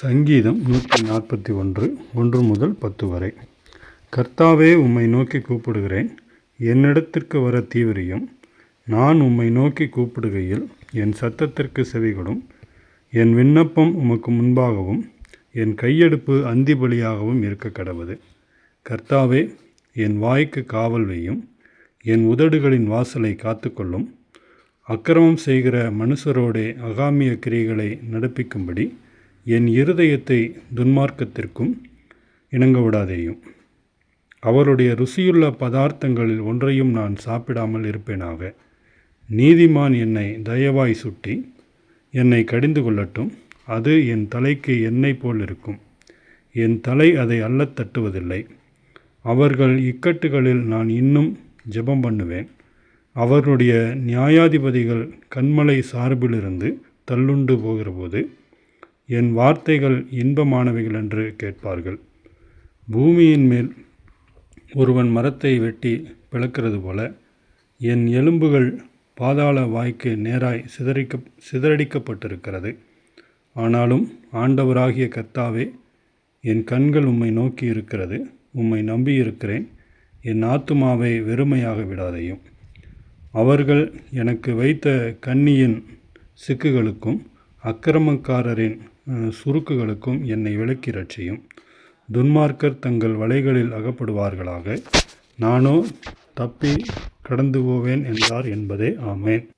சங்கீதம் நூற்றி நாற்பத்தி ஒன்று ஒன்று முதல் பத்து வரை. கர்த்தாவே உம்மை நோக்கி கூப்பிடுகிறேன். என்னிடத்திற்கு வர தீவிரியும் நான் உம்மை நோக்கி கூப்பிடுகையில் என் சத்தத்திற்கு செவிகொடும். என் விண்ணப்பம் உமக்கு முன்பாகவும் என் கையெடுப்பு அந்தி பலியாகவும் இருக்க கடவுது கர்த்தாவே என் வாய்க்கு காவல் வையும் என் உதடுகளின் வாசலை காத்துக்கொள்ளும். அக்கிரமம் செய்கிற மனுஷரோடே அகாமிய கிரிகளை நடப்பிக்கும்படி என் இருதயத்தை துன்மார்க்கத்திற்கும் இணங்க விடாதேயும். அவருடைய ருசியுள்ள பதார்த்தங்களில் ஒன்றையும் நான் சாப்பிடாமல் இருப்பேனாக. நீதிமான் என்னை தயவாய் சுட்டி என்னை கடிந்து கொள்ளட்டும். அது என் தலைக்கு எண்ணெய் போல் இருக்கும். என் தலை அதை அள்ளத் தட்டுவதில்லை. அவர்கள் இக்கட்டுகளில் நான் இன்னும் ஜெபம் பண்ணுவேன். அவருடைய நியாயாதிபதிகள் கண்மலை சார்பிலிருந்து தள்ளுண்டு போகிறபோது என் வார்த்தைகள் இன்பமானவைகள் என்று கேட்பார்கள். பூமியின் மேல் ஒருவன் மரத்தை வெட்டி பிளக்கிறது போல என் எலும்புகள் பாதாள வாய்க்கு நேராய் சிதறிக்க சிதறடிக்கப்பட்டிருக்கிறது. ஆனாலும் ஆண்டவராகிய கர்த்தாவே என் கண்கள் உம்மை நோக்கி இருக்கிறது உம்மை நம்பியிருக்கிறேன் என் ஆத்துமாவை வெறுமையாக விடாதையும். அவர்கள் எனக்கு வைத்த கண்ணியின் சிக்குகளுக்கும் அக்கிரமக்காரரின் சுருக்குகளுக்கும் என்னை விலக்கி ரட்சியும் துன்மார்க்கர் தங்கள் வலைகளில் அகப்படுவார்களாக. நானோ தப்பி கடந்து போவேன் என்றார் என்பதே ஆமேன்.